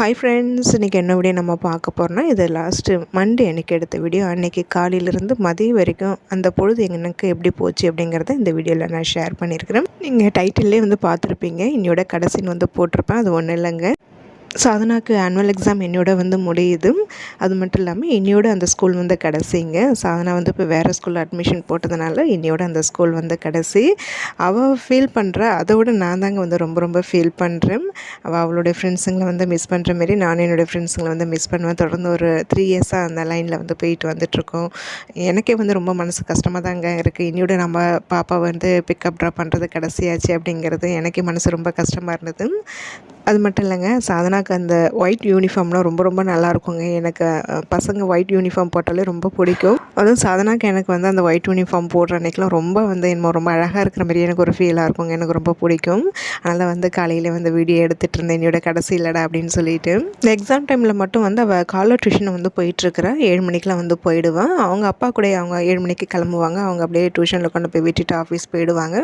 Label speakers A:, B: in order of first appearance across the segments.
A: Hi friends இன்றைக்கி என்ன video நம்ம பார்க்க போகிறோன்னா இது லாஸ்ட்டு மண்டே அன்றைக்கி எடுத்த வீடியோ அன்றைக்கி காலையிலேருந்து மதியம் வரைக்கும் அந்த பொழுது எனக்கு எப்படி போச்சு அப்படிங்கிறத இந்த வீடியோவில் நான் ஷேர் பண்ணியிருக்கிறேன். நீங்கள் டைட்டில்லே வந்து பார்த்துருப்பீங்க. என்னோட கடைசின்னு வந்து போட்டிருப்பேன். அது ஒன்றும் இல்லைங்க. சாதனாக்கு ஆனுவல் எக்ஸாம் என்னோட வந்து முடியுது. அது மட்டும் இல்லாமல் என்னையோட அந்த ஸ்கூல் வந்து கடைசிங்க சாதனா வந்து இப்போ வேறு ஸ்கூலில் அட்மிஷன் போட்டதுனால என்னையோட அந்த ஸ்கூல் வந்து கடைசி. அவள் ஃபீல் பண்ணுற அதோட நான் தாங்க வந்து ரொம்ப ரொம்ப ஃபீல் பண்ணுறேன் அவள் அவளுடைய ஃப்ரெண்ட்ஸுங்களை வந்து மிஸ் பண்ணுற மாரி நானும் என்னுடைய ஃப்ரெண்ட்ஸுங்களை வந்து மிஸ் பண்ணுவேன். தொடர்ந்து ஒரு த்ரீ இயர்ஸாக அந்த லைனில் வந்து போயிட்டு வந்துட்ருக்கோம் எனக்கே வந்து ரொம்ப மனசு கஷ்டமாக தாங்க இருக்குது இன்னையோட நம்ம பாப்பா வந்து பிக்கப் ட்ராப் பண்ணுறது கடைசியாச்சு அப்படிங்கிறது எனக்கே மனசு ரொம்ப கஷ்டமாக இருந்தது. அது மட்டும் இல்லைங்க சாதனாக்கு அந்த ஒயிட் யூனிஃபார்ம்லாம் ரொம்ப ரொம்ப நல்லா இருக்குங்க. எனக்கு பசங்க ஒயிட் யூனிஃபார்ம் போட்டாலே ரொம்ப பிடிக்கும். அதுவும் சாதனாக்கு எனக்கு வந்து அந்த ஒயிட் யூனிஃபார்ம் போடுற அன்றைக்கெலாம் ரொம்ப வந்து என்னமோ ரொம்ப அழகாக இருக்கிற மாதிரி எனக்கு ஒரு ஃபீலாக இருக்குங்க. எனக்கு ரொம்ப பிடிக்கும். அதனால் வந்து காலையில் வந்து வீடியோ எடுத்துகிட்டு இருந்தேன். என்னோட கடைசி இல்லைடா அப்படின்னு சொல்லிட்டு. இந்த எக்ஸாம் டைமில் மட்டும் வந்து அவள் காலர் டியூஷன் வந்து போயிட்டுருக்குறா ஏழு மணிக்கெலாம் வந்து போயிடுவேன் அவங்க அப்பா கூட அவங்க ஏழு மணிக்கு கிளம்புவாங்க. அவங்க அப்படியே டியூஷனில் கொண்டு போய் விட்டுட்டு ஆஃபீஸ் போயிடுவாங்க.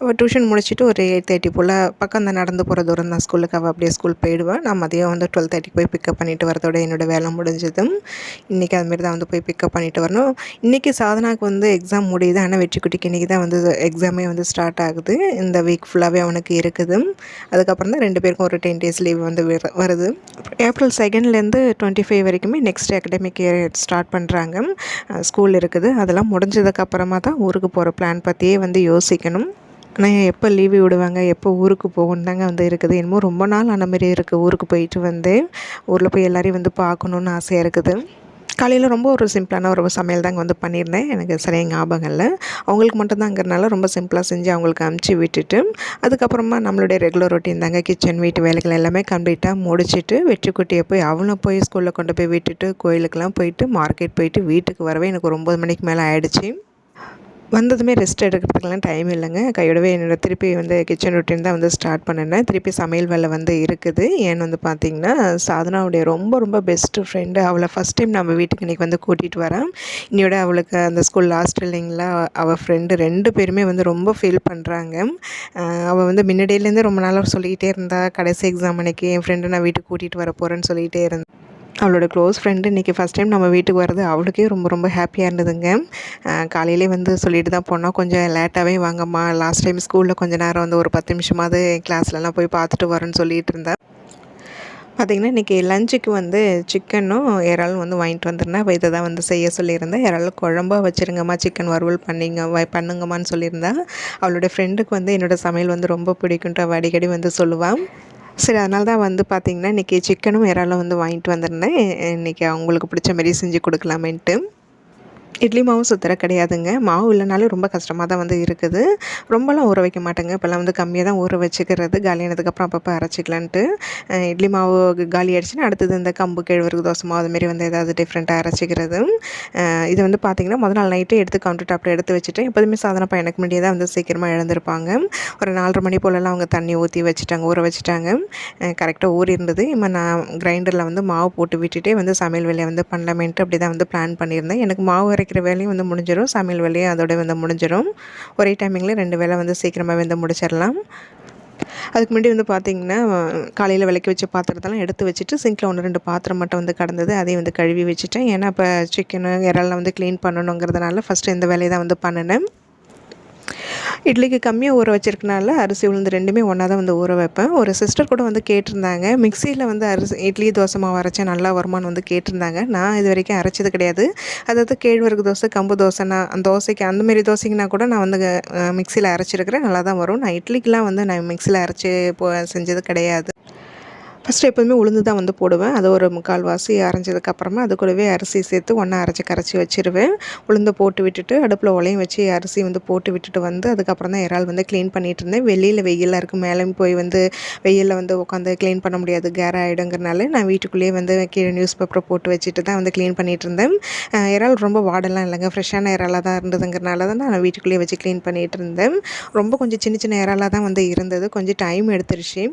A: அவள் டியூஷன் முடிச்சுட்டு ஒரு எயிட் தேர்ட்டி போல் பக்கம் தான் நடந்து போகிற தூரம் தான் ஸ்கூலுக்கு அவள் அப்படியே ஸ்கூல் போயிடுவேன் நான் மதியம் வந்து டுவெல் தேர்ட்டிக்கு போய் பிக்கப் பண்ணிட்டு வரதோட என்னோடய வேலை முடிஞ்சதும் இன்றைக்கி அதுமாரி தான் வந்து போய் பிக்கப் பண்ணிட்டு வரணும். இன்றைக்கி சாதனாக்கு வந்து எக்ஸாம் முடியுது. ஆனால் வெற்றிக்குட்டிக்கு இன்றைக்கி தான் வந்து எக்ஸாமே வந்து ஸ்டார்ட் ஆகுது. இந்த வீக் ஃபுல்லாகவே அவனுக்கு இருக்குது அதுக்கப்புறம் தான் ரெண்டு பேருக்கும் ஒரு டென் டேஸ் லீவ் வந்து வருது. ஏப்ரல் செகண்ட்லேருந்து டுவெண்ட்டி ஃபைவ் வரைக்குமே நெக்ஸ்ட் அகடமிக் இயர் ஸ்டார்ட் பண்ணுறாங்க ஸ்கூல் இருக்குது. அதெல்லாம் முடிஞ்சதுக்கப்புறமா தான் ஊருக்கு போகிற பிளான் பற்றியே வந்து யோசிக்கணும். ஆனால் எப்போ லீவு விடுவாங்க எப்போ ஊருக்கு போகணும் தாங்க வந்து இருக்குது. என்னமோ ரொம்ப நாள் ஆன மாதிரி இருக்குது ஊருக்கு போயிட்டு வந்து. ஊரில் போய் எல்லோரையும் வந்து பார்க்கணுன்னு ஆசையாக இருக்குது. காலையில் ரொம்ப ஒரு சிம்பிளான ஒரு சமையல் தாங்க வந்து பண்ணியிருந்தேன். எனக்கு சரியாக ஞாபகம் இல்லை. அவங்களுக்கு மட்டும்தாங்கிறனால ரொம்ப சிம்பிளாக செஞ்சு அவங்களுக்கு அமுச்சு விட்டுட்டு அதுக்கப்புறமா நம்மளுடைய ரெகுலர் ரொட்டீன் தாங்க. கிச்சன் வீட்டு வேலைகள் எல்லாமே கம்ப்ளீட்டாக முடிச்சுட்டு வெற்றிக்குட்டியை போய் அவனை போய் ஸ்கூலில் கொண்டு போய் விட்டுட்டு கோயிலுக்கெல்லாம் போயிட்டு மார்க்கெட் போயிட்டு வீட்டுக்கு வரவே எனக்கு ஒரு ஒம்பது மணிக்கு மேலே ஆகிடுச்சி வந்ததுமே ரெஸ்ட் எடுக்கிறதுக்கெல்லாம் டைம் இல்லைங்க. கையோடவே என்னோட திருப்பி வந்து கிச்சன் ரொட்டீன் தான் வந்து ஸ்டார்ட் பண்ணினேன் திருப்பி சமையல் வேலை வந்து இருக்குது. ஏன்னு வந்து பார்த்திங்கன்னா சாதனாவுடைய ரொம்ப ரொம்ப பெஸ்ட்டு ஃப்ரெண்டு அவளை ஃபஸ்ட் டைம் நம்ம வீட்டுக்கு இன்றைக்கி வந்து கூட்டிகிட்டு வரேன். இன்னையோட அவளுக்கு அந்த ஸ்கூல் லாஸ்ட் இல்லைங்களா அவள் ஃப்ரெண்டு ரெண்டு பேருமே வந்து ரொம்ப ஃபீல் பண்ணுறாங்க அவள் வந்து முன்னாடியிலேருந்து ரொம்ப நாளாக சொல்லிக்கிட்டே இருந்தா கடைசி எக்ஸாம் அன்னைக்கு என் ஃப்ரெண்டு நான் வீட்டுக்கு கூட்டிகிட்டு வர போகிறேன்னு சொல்லிகிட்டே இருந்தேன் அவளோட க்ளோஸ் ஃப்ரெண்டு இன்றைக்கி ஃபஸ்ட் டைம் நம்ம வீட்டுக்கு வர்றது அவளுக்கே ரொம்ப ரொம்ப ஹாப்பியாக இருந்ததுங்க. காலையிலே வந்து சொல்லிட்டு தான் போனோம். கொஞ்சம் லேட்டாகவே வாங்கம்மா. லாஸ்ட் டைம் ஸ்கூலில் கொஞ்சம் நேரம் வந்து ஒரு பத்து நிமிஷமாவது கிளாஸ்லலாம் போய் பார்த்துட்டு வரேன்னு சொல்லிகிட்டு இருந்தேன். பார்த்திங்கன்னா இன்றைக்கி லஞ்சுக்கு வந்து சிக்கனும் இறாலும் வந்து வாங்கிட்டு வந்திருந்தேன். அப்போ இதை தான் வந்து செய்ய சொல்லியிருந்தேன். இறால் குழம்பாக வச்சுருங்கம்மா. சிக்கன் வறுவல் பண்ணிங்க பண்ணுங்கம்மான்னு சொல்லியிருந்தேன். அவளோட ஃப்ரெண்டுக்கு வந்து என்னோடய சமையல் வந்து ரொம்ப பிடிக்குன்ட்டு அவள் அடிக்கடி வந்து சொல்லுவாள் சரி அதனால தான் வந்து பார்த்திங்கன்னா இன்றைக்கி சிக்கனும் இறாலும் வந்து வாங்கிட்டு வந்திருந்தேன். இன்றைக்கி அவங்களுக்கு பிடிச்ச மாரி செஞ்சு கொடுக்கலாமேன்ட்டு. இட்லி மாவும் சுத்தர கிடையாதுங்க. மாவு இல்லைனாலும் ரொம்ப கஷ்டமாக தான் வந்து இருக்குது. ரொம்பலாம் ஊற வைக்க மாட்டேங்க. இப்போல்லாம் வந்து கம்மியாக தான் ஊற வச்சுக்கிறது. காலியானதுக்கப்புறம் அப்பப்போ அரைச்சிக்கலான்ட்டு. இட்லி மாவு காலி ஆகிடுச்சுன்னா அடுத்தது இந்த கம்பு கிழவருக்கு தோசை மாவு அதுமாரி வந்து ஏதாவது டிஃப்ரெண்ட்டாக அரைச்சிக்கிறது. இது வந்து பார்த்திங்கன்னா முதல் நாள் நைட்டே எடுத்து கவுண்டர் டாப்பில் எடுத்து வச்சுட்டு எப்போதுமே சாதனப்பா எனக்கு முன்னாடியே தான் வந்து சீக்கிரமாக எழுந்திருப்பாங்க. ஒரு நாலரை மணி போலலாம் அவங்க தண்ணி ஊற்றி வச்சுட்டாங்க ஊற வச்சுட்டாங்க. கரெக்டாக ஊறி இருந்தது. இப்போ நான் கிரைண்டரில் வந்து மாவு போட்டு விட்டுட்டே வந்து சமையல் வேலையை வந்து பண்ணலாமேன்ட்டு அப்படி தான் வந்து பிளான் பண்ணியிருந்தேன். எனக்கு மாவு அரைக்கிற வேலையும் வந்து முடிஞ்சிடும் சமையல் வேலையும் அதோட வந்து முடிஞ்சிடும் ஒரே டைமிங்கில் ரெண்டு வேலை வந்து சீக்கிரமாக வந்து முடிச்சிடலாம் அதுக்கு முன்னாடி வந்து பார்த்திங்கன்னா காலையில் விளக்கி வச்ச பாத்திரத்தெல்லாம் எடுத்து வச்சுட்டு சிங்கில் ஒன்று ரெண்டு பாத்திரம் மட்டும் வந்து கடந்தது அதையும் வந்து கழுவி வச்சுட்டேன். ஏன்னா இப்போ சிக்கனு இறெல்லாம் வந்து க்ளீன் பண்ணணுங்கிறதுனால ஃபஸ்ட்டு இந்த வேலையை தான் வந்து பண்ணினேன். இட்லிக்கு கம்மியாக ஊற வச்சிருக்கனால அரிசி உளுந்து ரெண்டுமே ஒன்றா தான் வந்து ஊற வைப்பேன். ஒரு சிஸ்டர் கூட வந்து கேட்டிருந்தாங்க. மிக்சியில் வந்து அரிசி இட்லி தோசை மாவு அரைச்சா நல்லா வருமானு வந்து கேட்டிருந்தாங்க. நான் இது வரைக்கும் அரைச்சது கிடையாது. அதாவது கேழ்வரகு தோசை கம்பு தோசைனா அந்த தோசைக்கு அந்தமாரி தோசைக்குனா கூட நான் வந்து மிக்சியில் அரைச்சிருக்கிறேன். நல்லா தான் வரும். நான் இட்லிக்கெலாம் வந்து நான் மிக்சியில் அரைச்சி போ செஞ்சது கிடையாது. ஃபஸ்ட்டு எப்போதுமே உளுந்து தான் வந்து போடுவேன். அது ஒரு முக்கால்வாசி அரைஞ்சதுக்கப்புறமா அது கூடவே அரிசி சேர்த்து ஒன்றா அரைச்சி கரைச்சி வச்சுருவேன். உளுந்து போட்டு விட்டுட்டு அடுப்பில் உலையும் வச்சு அரிசி வந்து போட்டு விட்டுட்டு வந்து அதுக்கப்புறம் தான் இறால் வந்து க்ளீன் பண்ணிகிட்டு இருந்தேன். வெளியில் வெயிலாக இருக்கும். மேலேயும் போய் வந்து வெயிலில் வந்து உட்காந்து க்ளீன் பண்ண முடியாது. கேர் ஆகிடுங்கிறனால நான் வீட்டுக்குள்ளேயே வந்து கீழே நியூஸ் பேப்பரை போட்டு வச்சுட்டு தான் வந்து க்ளீன் பண்ணிகிட்டு இருந்தேன். இறால் ரொம்ப வாடெல்லாம் இல்லைங்க. ஃப்ரெஷ்ஷான இறாலாக தான் இருந்ததுங்கிறனால தான் நான் வீட்டுக்குள்ளேயே வச்சு க்ளீன் பண்ணிகிட்டு இருந்தேன். ரொம்ப கொஞ்சம் சின்ன சின்ன இறாலாக தான் வந்து இருந்தது. கொஞ்சம் டைம் எடுத்துருச்சு.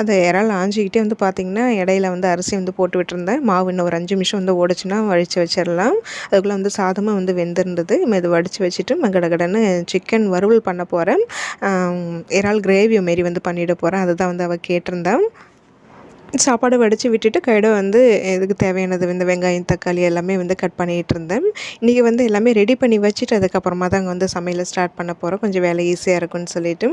A: அந்த இறால் ஆஞ்சிக்கிட்டே வந்து பார்த்திங்கன்னா இடையில வந்து அரிசி வந்து போட்டு விட்டுருந்தேன். மாவு இன்னும் ஒரு அஞ்சு நிமிஷம் வந்து ஓடிச்சுன்னா வடித்து வச்சிடலாம். அதுக்குள்ளே வந்து சாதமாக வந்து வெந்திருந்தது. இது வடித்து வச்சுட்டு கடகடன்னு சிக்கன் வறுவல் பண்ண போகிறேன் இறால் கிரேவி மாரி வந்து பண்ணிட போகிறேன் அதுதான் வந்து அவள் கேட்டிருந்தேன் சாப்பாடு வடித்து விட்டுட்டு கையோட வந்து இதுக்கு தேவையானது? இந்த வெங்காயம் தக்காளி எல்லாமே வந்து கட் பண்ணிகிட்டு இருந்தேன் இன்றைக்கி வந்து எல்லாமே ரெடி பண்ணி வச்சுட்டு அதுக்கப்புறமா தான் வந்து சமையலை ஸ்டார்ட் பண்ண போகிறோம் கொஞ்சம் வேலை ஈஸியாக இருக்கும்னு சொல்லிட்டு.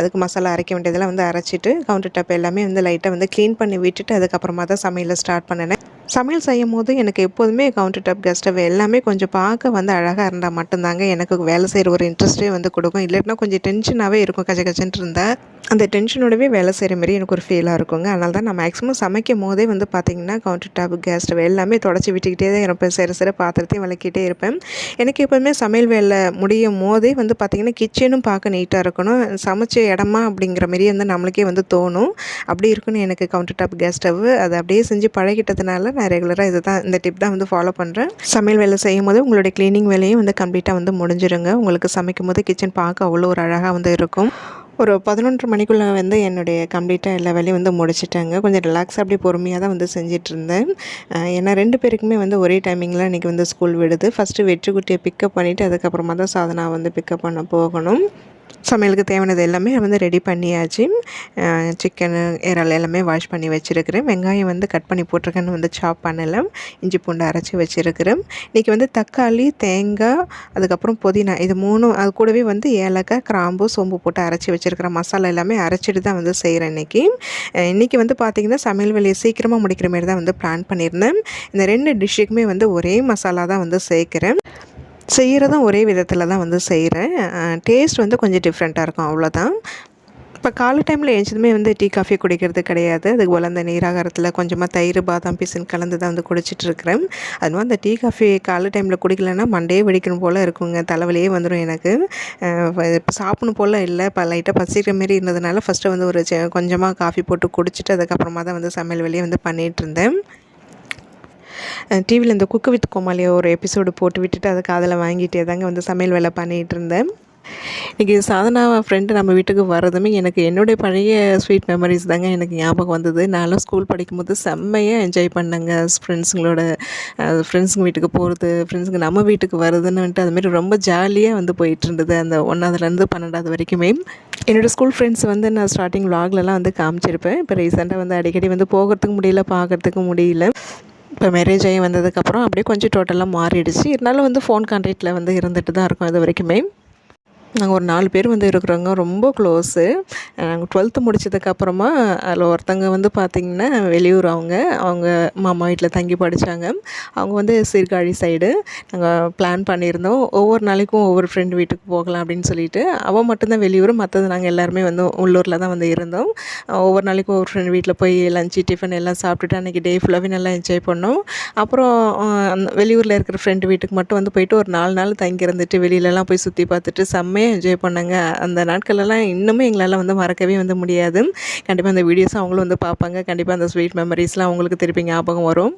A: அதுக்கு மசாலா அரைக்க வேண்டியதெல்லாம் வந்து அரைச்சிட்டு கவுண்டர் டாப் எல்லாமே வந்து லைட்டாக வந்து க்ளீன் பண்ணி விட்டுட்டு அதுக்கப்புறமா தான் சமையலை ஸ்டார்ட் பண்ணினேன். சமையல் செய்யும் போது எனக்கு எப்போதுமே கவுண்டர் டாப் கேஸ் எல்லாமே கொஞ்சம் பார்க்க வந்து அழகாக இருந்தால் மட்டும்தாங்க எனக்கு வேலை செய்கிற ஒரு இன்ட்ரெஸ்ட்டே வந்து கொடுக்கும். இல்லாட்டினா கொஞ்சம் டென்ஷனாகவே இருக்கும் கஜ கஜன்ட்டு இருந்தால் அந்த டென்ஷனோடவே வேலை செய்கிற மாரி எனக்கு ஒரு ஃபீலாக இருக்குங்க. அதனால தான் நான் மேக்ஸிமம் சமைக்கும் போதே வந்து பார்த்திங்கன்னா கவுண்டர் டாப் கேஸ் எல்லாமே தொடச்சி விட்டுக்கிட்டே தான் இருப்பேன். சிறு சிறு பாத்திரத்தையும் விளக்கிட்டே இருப்பேன். எனக்கு எப்போதுமே சமையல் வேலை முடியும் போதே வந்து பார்த்திங்கன்னா கிச்சனும் பார்க்க நீட்டாக இருக்கணும். சமைச்ச இடமா அப்படிங்கிற மாரி வந்து நம்மளுக்கே வந்து தோணும். அப்படி இருக்குன்னு எனக்கு கவுண்டர் டாப் கேஸ் ஸ்டவ் அதை அப்படியே செஞ்சு பழகிட்டதுனால நான் ரெகுலராக இது தான் இந்த டிப் தான் வந்து ஃபாலோ பண்ணுறேன் சமையல் வேலை செய்யும் போது உங்களுடைய க்ளீனிங் வேலையும் வந்து கம்ப்ளீட்டாக வந்து முடிஞ்சிருங்க. உங்களுக்கு சமைக்கும் போது கிச்சன் பார்க்க அவ்வளோ ஒரு அழகாக வந்து இருக்கும். ஒரு பதினொன்று மணிக்குள்ளே வந்து என்னுடைய கம்ப்ளீட்டாக எல்லா வேலையும் வந்து முடிச்சிட்டேங்க. கொஞ்சம் ரிலாக்ஸாக அப்படி பொறுமையாக தான் வந்து செஞ்சிட்ருந்தேன். ஏன்னா ரெண்டு பேருக்குமே வந்து ஒரே டைமிங்கில் இன்றைக்கி வந்து ஸ்கூல் விடுது. ஃபஸ்ட்டு வெற்றிக்குட்டியை பிக்கப் பண்ணிவிட்டு அதுக்கப்புறமா தான் சாதனா வந்து பிக்கப் பண்ண போகணும். சமையலுக்கு தேவையானது எல்லாமே வந்து ரெடி பண்ணியாச்சு. சிக்கனு இறால் எல்லாமே வாஷ் பண்ணி வச்சுருக்கிறேன். வெங்காயம் வந்து கட் பண்ணி போட்டிருக்கேன்னு வந்து சாப் பண்ணலை. இஞ்சி பூண்டு அரைச்சி வச்சுருக்கிறேன். இன்றைக்கி வந்து தக்காளி தேங்காய் அதுக்கப்புறம் புதினா இது மூணும் அது கூடவே வந்து ஏலக்காய் கிராம்பு சோம்பு போட்டு அரைச்சி வச்சுருக்கிற மசாலா எல்லாமே அரைச்சிட்டு தான் வந்து செய்கிறேன் இன்றைக்கி இன்றைக்கி வந்து பார்த்திங்கன்னா சமையல் வேலையை சீக்கிரமாக முடிக்கிற மாதிரி தான் வந்து பிளான் பண்ணியிருந்தேன். இந்த ரெண்டு டிஷ்ஷுக்குமே வந்து ஒரே மசாலா தான் வந்து சேர்க்குறேன். செய்கிறதும் ஒரே விதத்தில் தான் வந்து செய்கிறேன் டேஸ்ட் வந்து கொஞ்சம் டிஃப்ரெண்ட்டாக இருக்கும் அவ்வளோதான் இப்போ காலை டைமில் எழுந்ததுமே வந்து டீ காஃபி குடிக்கிறது கிடையாது. அதுக்கு போல் அந்த நீராகாரத்தில் கொஞ்சமாக தயிர் பாதாம் பீசன் கலந்து தான் வந்து குடிச்சிட்ருக்கிறேன் அதுவும் அந்த டீ காஃபி காலை டைமில் குடிக்கலன்னா மண்டே வெடிக்கணும் போல் இருக்குங்க. தலைவலியே வந்துடும் எனக்கு. இப்போ சாப்பிடணும் போல் இல்லை. இப்போ லைட்டாக பசிக்கிற மாரி இருந்ததுனால ஃபஸ்ட்டு வந்து ஒரு கொஞ்சமாக காஃபி போட்டு குடிச்சிட்டு அதுக்கப்புறமா தான் வந்து சமையல் வேலையை வந்து பண்ணிகிட்டு இருந்தேன். டிவியில் இந்த குக்கு வித் கோமாளியை ஒரு எபிசோடு போட்டு விட்டுட்டு அதை காதில் வாங்கிட்டே தாங்க வந்து சமையல் வேலை பண்ணிகிட்டு இருந்தேன். இன்றைக்கி சாதனா ஃப்ரெண்டு நம்ம வீட்டுக்கு வர்றதுமே எனக்கு என்னுடைய பழைய ஸ்வீட் மெமரிஸ் தாங்க எனக்கு ஞாபகம் வந்தது. நான்லாம் ஸ்கூல் படிக்கும்போது செம்மையாக என்ஜாய் பண்ணேங்க. ஃப்ரெண்ட்ஸுங்களோட ஃப்ரெண்ட்ஸுங்க வீட்டுக்கு போகிறது ஃப்ரெண்ட்ஸுங்க நம்ம வீட்டுக்கு வருதுன்னு வந்துட்டு அதுமாரி ரொம்ப ஜாலியாக வந்து போயிட்டு இருந்தது அந்த ஒன்றாவதுலேருந்து பன்னெண்டாவது வரைக்குமே. என்னோடய ஸ்கூல் ஃப்ரெண்ட்ஸ் வந்து நான் ஸ்டார்டிங் விலாக்லலாம் வந்து காமிச்சிருப்பேன். இப்போ ரீசெண்டாக வந்து அடிக்கடி வந்து போகிறதுக்கு முடியல பார்க்குறதுக்கு முடியல. இப்போ மேரேஜ் ஆகி வந்ததுக்கப்புறம் அப்படியே கொஞ்சம் டோட்டலாக மாறிடுச்சு. இருந்தாலும் வந்து ஃபோன் கான்டாக்டில் வந்து இருந்துட்டு தான் இருக்கும் அது வரைக்குமே. நாங்கள் ஒரு நாலு பேர் வந்து இருக்கிறோங்க ரொம்ப க்ளோஸு நாங்கள் டுவெல்த்து முடிச்சதுக்கப்புறமா அதில் ஒருத்தங்க வந்து பார்த்திங்கன்னா வெளியூர் அவங்க அவங்க மாமா வீட்டில் தங்கி படித்தாங்க அவங்க வந்து சீர்காழி சைடு நாங்கள் பிளான் பண்ணியிருந்தோம். ஒவ்வொரு நாளைக்கும் ஒவ்வொரு ஃப்ரெண்டு வீட்டுக்கு போகலாம் அப்படின்னு சொல்லிட்டு அவள் மட்டும்தான் வெளியூர் மற்றது நாங்கள் எல்லாருமே வந்து உள்ளூரில் தான் வந்து இருந்தோம். ஒவ்வொரு நாளைக்கும் ஒவ்வொரு ஃப்ரெண்டு வீட்டில் போய் லஞ்சு டிஃபன் எல்லாம் சாப்பிட்டுட்டு அன்றைக்கி டே ஃபுல்லாகவே நல்லா என்ஜாய் பண்ணோம். அப்புறம் அந்த வெளியூரில் இருக்கிற ஃப்ரெண்டு வீட்டுக்கு மட்டும் வந்து போயிட்டு ஒரு நாலு நாள் தங்கி இருந்துட்டு வெளியிலலாம் போய் சுற்றி பார்த்துட்டு செம்மையாக ரொம்பவே என்ஜாய் பண்ணாங்க. அந்த நாட்களெல்லாம் இன்னுமே எங்களால் வந்து மறக்கவே வந்து முடியாது. கண்டிப்பாக அந்த வீடியோஸும் அவங்களும் வந்து பார்ப்பாங்க. கண்டிப்பாக அந்த ஸ்வீட் மெமரிஸ்லாம் அவங்களுக்கு திருப்பி ஞாபகம் வரும்.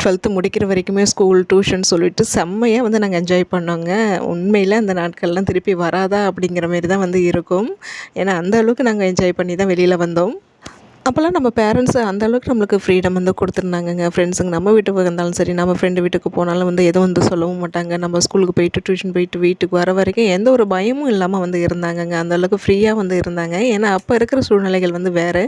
A: டுவெல்த்து முடிக்கிற வரைக்குமே ஸ்கூல் டியூஷன் சொல்லிட்டு செம்மையாக வந்து நாங்கள் என்ஜாய் பண்ணோங்க. உண்மையில் அந்த நாட்கள்லாம் திருப்பி வராதா அப்படிங்கிற மாரி தான் வந்து இருக்கும். ஏன்னா அந்த அளவுக்கு நாங்கள் என்ஜாய் பண்ணி தான் வெளியில் வந்தோம். அப்போல்லாம் நம்ம பேரண்ட்ஸு அந்தளவுக்கு நம்மளுக்கு ஃப்ரீடம் வந்து கொடுத்துருந்தாங்கங்க. ஃப்ரெண்ட்ஸுங்க நம்ம வீட்டுக்கு வந்தாலும் சரி நம்ம ஃப்ரெண்டு வீட்டுக்கு போனாலும் வந்து எதுவும் வந்து சொல்லவும் மாட்டாங்க. நம்ம ஸ்கூலுக்கு போயிட்டு டியூஷன் போயிட்டு வீட்டுக்கு வர வரைக்கும் எந்த ஒரு பயமும் இல்லாமல் வந்து இருந்தாங்கங்க. அந்தளவுக்கு ஃப்ரீயாக வந்து இருந்தாங்க. ஏன்னா அப்போ இருக்கிற சூழ்நிலைகள் வந்து வேறு.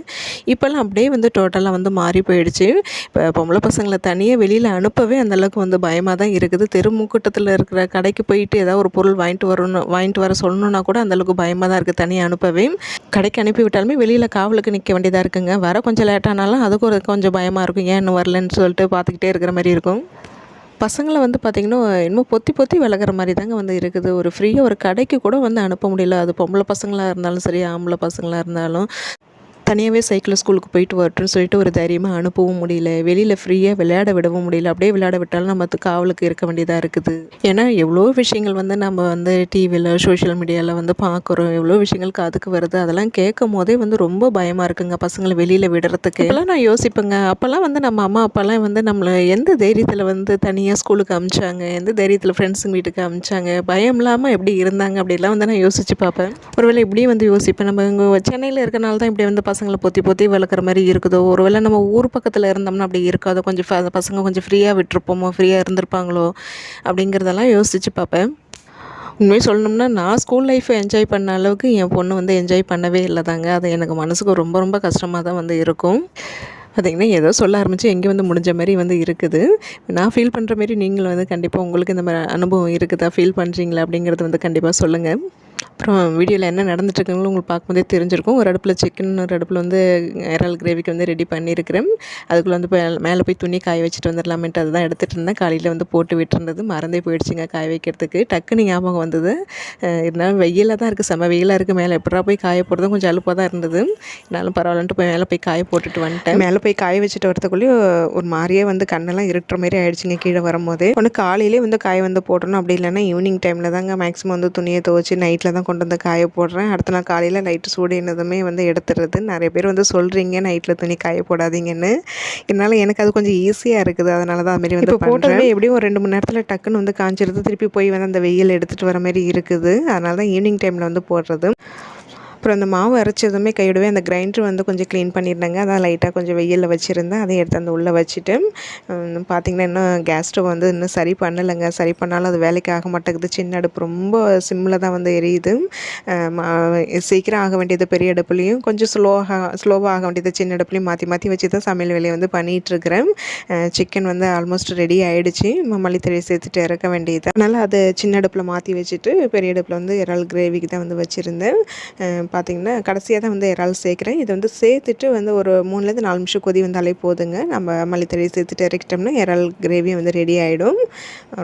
A: இப்போல்லாம் அப்படியே வந்து டோட்டலாக வந்து மாறி போயிடுச்சு. இப்போ பொம்பளை பசங்களை தனியாக வெளியில் அனுப்பவே அந்தளவுக்கு வந்து பயமாக தான் இருக்குது. தெருமுக்கூட்டத்தில் இருக்கிற கடைக்கு போயிட்டு ஏதாவது ஒரு பொருள் வாங்கிட்டு வரணும் வாங்கிட்டு வர சொல்லணுன்னா கூட அந்தளவுக்கு பயமாக தான் இருக்குது தனியாக அனுப்பவே. கடைக்கு அனுப்பி விட்டாலுமே வெளியில் காவலுக்கு நிற்க வேண்டியதாக இருக்குங்க. வருங்க வர கொஞ்சம் லேட்டானாலும் அதுக்கு ஒரு கொஞ்சம் பயமாக இருக்கும். ஏன் இன்னும் வரலன்னு சொல்லிட்டு பார்த்துக்கிட்டே இருக்கிற மாதிரி இருக்கும். பசங்களை வந்து பார்த்திங்கன்னா இன்னும் பொத்தி பொத்தி விளக்குற மாதிரி தாங்க வந்து இருக்குது. ஒரு ஃப்ரீயாக ஒரு கடைக்கு கூட வந்து அனுப்ப முடியல. அது பொம்பளை பசங்களாக இருந்தாலும் சரி ஆம்பளை பசங்களாக இருந்தாலும் தனியாகவே சைக்கிளில் ஸ்கூலுக்கு போயிட்டு வரட்டுன்னு சொல்லிட்டு ஒரு தைரியமாக அனுப்பவும் முடியல. வெளியில் ஃப்ரீயாக விளையாட விடவும் முடியல. அப்படியே விளையாட விட்டாலும் நம்ம காவலுக்கு இருக்க வேண்டியதாக இருக்குது. ஏன்னா எவ்வளோ விஷயங்கள் வந்து நம்ம வந்து டிவியில் சோஷியல் மீடியாவில் வந்து பார்க்குறோம் எவ்வளோ விஷயங்கள் காதுக்கு வருது. அதெல்லாம் கேட்கும் போதே வந்து ரொம்ப பயமாக இருக்குங்க பசங்களை வெளியில் விடுறதுக்கு. இப்போலாம் நான் யோசிப்பேங்க. அப்போல்லாம் வந்து நம்ம அம்மா அப்பாலாம் வந்து நம்மளை எந்த தைரியத்தில் வந்து தனியாக ஸ்கூலுக்கு அமிச்சாங்க? எந்த தைரியத்தில் ஃப்ரெண்ட்ஸுங்க வீட்டுக்கு அமிச்சாங்க? பயம் இல்லாமல் எப்படி இருந்தாங்க? அப்படிலாம் வந்து நான் யோசித்து பார்ப்பேன். ஒருவேளை இப்படியும் வந்து யோசிப்பேன். நம்ம இங்கே சென்னையில் இருக்கனால தான் இப்படி வந்து பசங்களை பொத்தி பொத்தி வளர்க்குற மாதிரி இருக்குதோ? ஒரு வேளை நம்ம ஊர் பக்கத்தில் இருந்தோம்னா அப்படி இருக்காதோ? கொஞ்சம் பசங்க கொஞ்சம் ஃப்ரீயாக விட்டுருப்போமோ? ஃப்ரீயாக இருந்திருப்பாங்களோ? அப்படிங்கிறதெல்லாம் யோசித்து பார்ப்பேன். உண்மையை சொல்லணும்னா நான் ஸ்கூல் லைஃப்பை என்ஜாய் பண்ண அளவுக்கு என் பொண்ணு வந்து என்ஜாய் பண்ணவே இல்லை தாங்க. அது எனக்கு மனசுக்கு ரொம்ப ரொம்ப கஷ்டமாக தான் வந்து இருக்கும். பார்த்திங்கன்னா ஏதோ சொல்ல ஆரம்பித்து எங்கே வந்து முடிஞ்ச மாதிரி வந்து இருக்குது. நான் ஃபீல் பண்ணுற மாரி நீங்களும் வந்து கண்டிப்பாக உங்களுக்கு இந்த மாதிரி அனுபவம் இருக்குதா? ஃபீல் பண்ணுறீங்களா அப்படிங்கிறது வந்து கண்டிப்பாக சொல்லுங்கள் அப்புறம் வீடியோவில் என்ன நடந்துட்டுருக்குங்களோ உங்களுக்கு பார்க்கும்போதே தெரிஞ்சிருக்கும். ஒரு அடுப்பில் சிக்கன் ஒரு அடுப்பில் வந்து இறால் கிரேவிக்கு வந்து ரெடி பண்ணியிருக்கிறேன் அதுக்குள்ளே வந்து மேலே போய் துணி காய வச்சுட்டு வந்துடலாமேன்ட்டு அதுதான் எடுத்துகிட்டு இருந்தேன். காலையில் வந்து போட்டு விட்டுருந்தது. மறந்தே போயிடுச்சுங்க காய வைக்கிறதுக்கு. டக்குன்னு ஞாபகம் வந்தது. இருந்தாலும் வெயிலாக தான் இருக்குது செம்ம வெயிலாக இருக்குது மேலே எப்படா போய் காய போடுறதும் கொஞ்சம் அலுப்பாக தான் இருந்தது. இருந்தாலும் பரவாயில்லன்ட்டு போய் மேலே போய் காய போட்டுட்டு வந்துட்டேன். மேலே போய் காய வச்சுட்டு வரதுக்குள்ளேயும் ஒரு மாதிரியே வந்து கண்ணெல்லாம் இருட்டுற மாதிரி ஆயிடுச்சுங்க கீழே வரும்போது. ஒன்று காலையிலே வந்து காய வந்து போட்டணும் அப்படி இல்லைன்னா ஈவினிங் டைமில் தாங்க மேக்ஸிமம் வந்து துணியை துவச்சி நைட்டில் தான் கொண்டு வந்து காய போடுறேன். அடுத்த நாள் காலையில் லைட்டு சூடினதுமே வந்து எடுத்துடுறது நிறைய பேர் வந்து சொல்கிறீங்க நைட்டில் துணி காய போடாதீங்கன்னு. இதனால் எனக்கு அது கொஞ்சம் ஈஸியாக இருக்குது. அதனால தான் அதுமாரி வந்து போட்டோமே எப்படியும் ஒரு ரெண்டு மணி நேரத்தில் டக்குன்னு வந்து காஞ்சிருது. திருப்பி போய் வந்து அந்த வெயில் எடுத்துகிட்டு வர மாதிரி இருக்குது. அதனால தான் ஈவினிங் டைமில் வந்து போடுறது. அப்புறம் அந்த மாவு அரைச்சதுமே கையிடவே அந்த கிரைண்டர் வந்து கொஞ்சம் க்ளீன் பண்ணியிருந்தேங்க அதான் லைட்டாக கொஞ்சம் வெயிலில் வச்சுருந்தேன். அதை எடுத்து அந்த உள்ளே வச்சுட்டு பார்த்திங்கன்னா பார்த்தீங்கன்னா இன்னும் கேஸ் ஸ்டவ் வந்து இன்னும் சரி பண்ணலைங்க. சரி பண்ணாலும் அது வேலைக்கு ஆக மாட்டேங்குது. சின்ன அடுப்பு ரொம்ப சிம்மில் தான் வந்து எரியுது. மா- சீக்கிரம் ஆக வேண்டியது பெரிய அடுப்புலையும் கொஞ்சம் ஸ்லோவாக ஸ்லோவாக ஆக வேண்டியது சின்ன அடுப்புலையும் மாற்றி மாற்றி வச்சு தான் சமையல் வேலையை வந்து பண்ணிகிட்ருக்கிறேன் சிக்கன் வந்து ஆல்மோஸ்ட் ரெடி ஆகிடுச்சு மல்லித்தழை சேர்த்துட்டு இறக்க வேண்டியது. அதனால் அதை சின்ன அடுப்பில் மாற்றி வச்சுட்டு பெரிய அடுப்பில் வந்து இறால் கிரேவிக்கு தான் வந்து வச்சுருந்தேன். பார்த்திங்கன்னா கடைசியாக தான் வந்து இறால் சேர்க்குறேன். இதை வந்து சேர்த்துட்டு வந்து ஒரு மூணுலேருந்து நாலு நிமிஷம் கொதி வந்தாலே போதுங்க. நம்ம மல்லித்தழை சேர்த்துட்டு இறக்கிட்டோம்னா இறால் கிரேவி வந்து ரெடி ஆகிடும்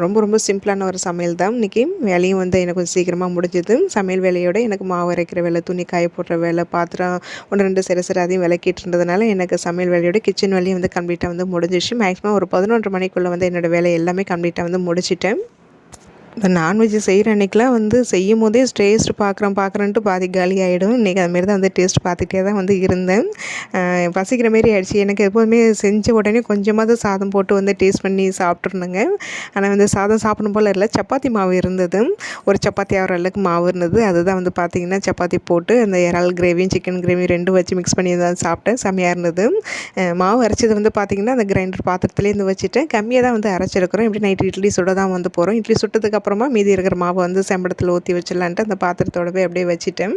A: ரொம்ப ரொம்ப சிம்பிளான ஒரு சமையல் தான். இன்றைக்கி வேலையும் வந்து எனக்கு கொஞ்சம் சீக்கிரமாக முடிஞ்சுது. சமையல் வேலையோட எனக்கு மாவு அரைக்கிற வேலை துணி காய போடுற வேலை பாத்திரம் ஒன்று ரெண்டு சிறு சிறு அதையும் விளக்கிட்டு இருந்ததுனால எனக்கு சமையல் வேலையோட கிச்சன் வேலையும் வந்து கம்ப்ளீட்டாக வந்து முடிஞ்சிச்சு. மேக்ஸிமம் ஒரு பதினொன்று மணிக்குள்ளே வந்து என்னோடய வேலை எல்லாமே கம்ப்ளீட்டாக வந்து முடிச்சிட்டேன். இந்த நான்வெஜ் செய்கிற அன்றைக்கெலாம் வந்து செய்யும் போதே டேஸ்ட் பார்க்குறோம் பார்க்குறேன்ட்டு பாதி காலி ஆகிடும் இன்றைக்கி அதுமாரி தான் வந்து டேஸ்ட் பார்த்துட்டே தான் வந்து இருந்தேன். பசிக்கிற மாரி ஆயிடுச்சு. எனக்கு எப்போதுமே செஞ்ச உடனே கொஞ்சமாவது சாதம் போட்டு வந்து டேஸ்ட் பண்ணி சாப்பிட்ருந்தேங்க ஆனால் வந்து சாதம் சாப்பிடணும் போல் இல்லை சப்பாத்தி மாவு இருந்தது. ஒரு சப்பாத்தி ஆகிற அளவுக்கு மாவு இருந்தது. அதுதான் வந்து பார்த்திங்கன்னா சப்பாத்தி போட்டு அந்த இறால் கிரேவியும் சிக்கன் கிரேவியும் ரெண்டும் வச்சு மிக்ஸ் பண்ணி தான் சாப்பிட்டேன். செம்மையாக இருந்தது. மாவு அரைச்சது வந்து பார்த்திங்கன்னா அந்த கிரைண்டர் பாத்திரத்துலேருந்து வச்சுட்டேன். கம்மியாக தான் வந்து அரைச்சிருக்கிறோம். இப்படி நைட்டு இட்லி சுட தான் வந்து போகிறோம் இட்லி சுட்டதுக்கு அப்புறமா மீதி இருக்கிற மாவை வந்து செம்படத்தில் ஊற்றி வச்சிடலான்ட்டு அந்த பாத்திரத்தோடவே அப்படியே வச்சுட்டேன்.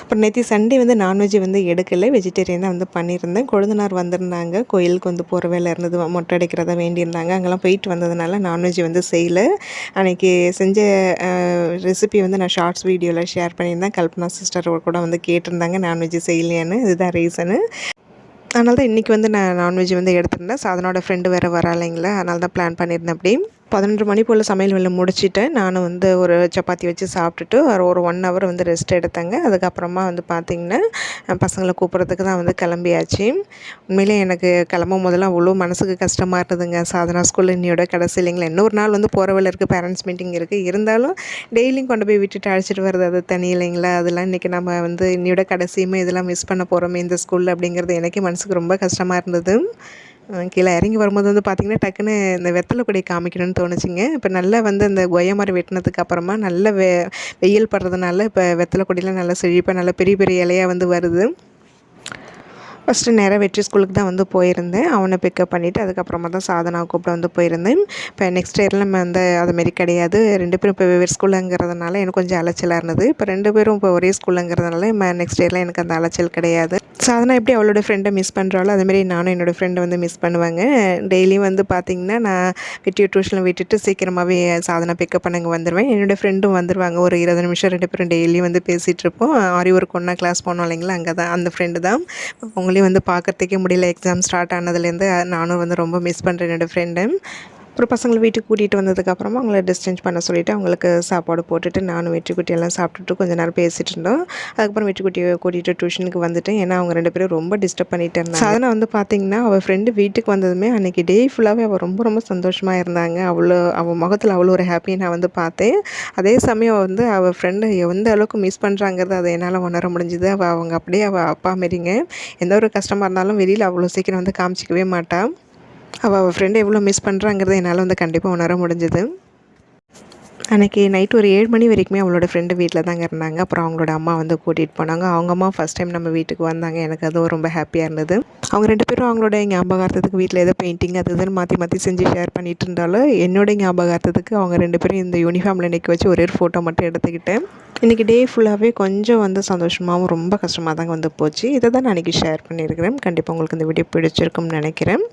A: அப்புறம் நேற்று சண்டே வந்து நான்வெஜ் வந்து எடுக்கலை. வெஜிடேரியன் தான் வந்து பண்ணியிருந்தேன். கொழுந்தனார் வந்திருந்தாங்க. கோயிலுக்கு வந்து போகிற வேலை இருந்தது. மொட்டை அடிக்கிறதா வேண்டியிருந்தாங்க. அங்கெல்லாம் போயிட்டு வந்ததுனால நான்வெஜ் வந்து செய்யலை. அன்றைக்கி செஞ்ச ரெசிபி வந்து நான் ஷார்ட்ஸ் வீடியோவில் ஷேர் பண்ணியிருந்தேன். கல்பனா சிஸ்டர் கூட வந்து கேட்டிருந்தாங்க. நான்வெஜ் செய்யலையான்னு. இதுதான் ரீசனு அதனால தான் இன்றைக்கி வந்து நான் நான்வெஜ் வந்து எடுத்திருந்தேன். சாதனோட ஃப்ரெண்டு வேறு வராலைங்களா அதனால தான் பிளான் பண்ணியிருந்தேன் அப்படி பதினொன்று மணி போல் சமையல் வேலை முடிச்சிட்டேன். நான் வந்து ஒரு சப்பாத்தி வச்சு சாப்பிட்டுட்டு ஒரு ஒரு ஒன் ஹவர் வந்து ரெஸ்ட் எடுத்தேங்க. அதுக்கப்புறமா வந்து பார்த்திங்கன்னா பசங்களை கூப்பிட்றதுக்கு தான் வந்து கிளம்பியாச்சு. உண்மையிலே எனக்கு கிளம்பும் போதெல்லாம் அவ்வளோ மனசுக்கு கஷ்டமாக இருந்ததுங்க. சாதனா ஸ்கூல் இன்னையோட கடைசி இல்லைங்களா? இன்னொரு நாள் வந்து போகிற வேலை இருக்குது பேரண்ட்ஸ் மீட்டிங் இருக்குது இருந்தாலும் டெய்லியும் கொண்டு போய் விட்டுட்டு அழைச்சிட்டு வர்றது அது தனி இல்லைங்களா? அதெல்லாம் இன்றைக்கி நம்ம வந்து இன்னையோட கடைசியுமே இதெல்லாம் மிஸ் பண்ண போகிறோமே இந்த ஸ்கூலில் அப்படிங்கிறது எனக்கே மனசுக்கு ரொம்ப கஷ்டமாக இருந்தது. கீழே இறங்கி வரும்போது வந்து பார்த்திங்கன்னா டக்குன்னு இந்த வெத்தலை கொடி காமிக்கணும்னு தோணுச்சுங்க. இப்போ நல்லா வந்து அந்த கொய்யா மரம் வெட்டினதுக்கு அப்புறமா நல்ல வெ வெயில் படுறதுனால இப்போ வெத்தலை கொடியெலாம் நல்லா செழிப்பாக நல்லா பெரிய பெரிய இலையாக வந்து வருது. ஃபஸ்ட்டு நேராக வெற்றி ஸ்கூலுக்கு தான் வந்து போயிருந்தேன். அவனை பிக்கப் பண்ணிவிட்டு அதுக்கப்புறமா தான் சாதனா கூப்பிட வந்து போயிருந்தேன். இப்போ நெக்ஸ்ட் இயரில் நம்ம வந்து அதுமாரி கிடையாது. ரெண்டு பேரும் இப்போ வெவ்வேறு ஸ்கூலுங்கிறதுனால எனக்கு கொஞ்சம் அலைச்சலாக இருந்தது. இப்போ ரெண்டு பேரும் இப்போ ஒரே ஸ்கூலுங்கிறதுனால நெக்ஸ்ட் இயரில் எனக்கு அந்த அலைச்சல் கிடையாது. சாதனா எப்படி அவளோட ஃப்ரெண்டை மிஸ் பண்ணுறாளோ அதுமாரி நானும் என்னோடய ஃப்ரெண்டை வந்து மிஸ் பண்ணுவாங்க. டெய்லியும் வந்து பார்த்திங்கன்னா நான் வெட்டியை டியூஷனில் விட்டுட்டு சீக்கிரமாகவே சாதனை பிக்கப் பண்ணுங்க வந்துடுவேன் என்னோடய ஃப்ரெண்டும் வந்துடுவாங்க ஒரு இருபது நிமிஷம் ரெண்டு பேரும் டெய்லியும் வந்து பேசிகிட்டு இருப்போம். ஆரி ஒரு ஒன்றா கிளாஸ் போனோம் இல்லைங்களா? அங்கே தான் அந்த ஃப்ரெண்டு தான். வந்து பார்க்குறதுக்கே முடியல. எக்ஸாம் ஸ்டார்ட் ஆனதுலேருந்து நானும் வந்து ரொம்ப மிஸ் பண்ணுறேன் என்னோடய ஃப்ரெண்டு அப்புறம் பசங்களை வீட்டுக்கு கூட்டிகிட்டு வந்ததுக்கப்புறமா அவங்கள டிஸ்டன்ஸ் பண்ண சொல்லிவிட்டு அவங்களுக்கு சாப்பாடு போட்டுட்டு நானும் வெற்றிக்குட்டியெல்லாம் சாப்பிட்டுட்டு கொஞ்ச நேரம் பேசிகிட்டு இருந்தோம். அதுக்கப்புறம் வெற்றிக்குட்டியை கூட்டிகிட்டு டியூஷனுக்கு வந்துட்டேன். ஏன்னா அவங்க ரெண்டு பேரும் ரொம்ப டிஸ்டர்ப் பண்ணிட்டு இருந்தாங்க. சாதனை வந்து பார்த்தீங்கன்னா அவள் ஃப்ரெண்டு வீட்டுக்கு வந்ததுமே அன்றைக்கி டே ஃபுல்லாகவே அவள் ரொம்ப ரொம்ப சந்தோஷமாக இருந்தாங்க. அவ்வளோ அவள் முகத்தில் அவ்வளோ ஒரு ஹாப்பியை நான் வந்து பார்த்தேன். அதே சமயம் வந்து அவள் ஃப்ரெண்டு எந்த அளவுக்கு மிஸ் பண்ணுறாங்கிறது அதை என்னால் உணர முடிஞ்சுது. அவள் அவங்க அப்படியே அவள் அப்பா மாரிங்க எந்த ஒரு கஷ்டமாக இருந்தாலும் வெளியில் அவ்வளோ சீக்கிரம் வந்து காமிச்சிக்கவே மாட்டாள் அவள் அவள் ஃப்ரெண்டை எவ்வளோ மிஸ் பண்ணுறாங்கிறத என்னால் வந்து கண்டிப்பாக உணர முடிஞ்சுது. அன்றைக்கி நைட் ஒரு ஏழு மணி வரைக்குமே அவளோட ஃப்ரெண்டு வீட்டில் தாங்க இருந்தாங்க. அப்புறம் அவங்களோட அம்மா வந்து கூட்டிகிட்டு போனாங்க. அவங்க அம்மா ஃபஸ்ட் டைம் நம்ம வீட்டுக்கு வந்தாங்க. எனக்கு அதுவும் ரொம்ப ஹாப்பியாக இருந்தது. அவங்க ரெண்டு பேரும் அவங்களோட ஞாபகார்த்தத்துக்கு வீட்டில் ஏதோ பெயிண்டிங் அது இதுன்னு மாற்றி மாற்றி செஞ்சு ஷேர் பண்ணிட்டு இருந்தாலும் என்னோட ஞாபகார்த்தத்துக்கு அவங்க ரெண்டு பேரும் இந்த யூனிஃபார்மில் நிற்க வச்சு ஒரே ஒரு ஃபோட்டோ மட்டும் எடுத்துக்கிட்டேன். இன்றைக்கி டே ஃபுல்லாகவே கொஞ்சம் வந்து சந்தோஷமாகவும் ரொம்ப கஷ்டமாக தாங்க வந்து போச்சு. இதை தான் நான் அன்றைக்கி ஷேர் பண்ணியிருக்கிறேன். கண்டிப்பாக உங்களுக்கு இந்த வீடியோ பிடிச்சிருக்கும்னு நினைக்கிறேன்.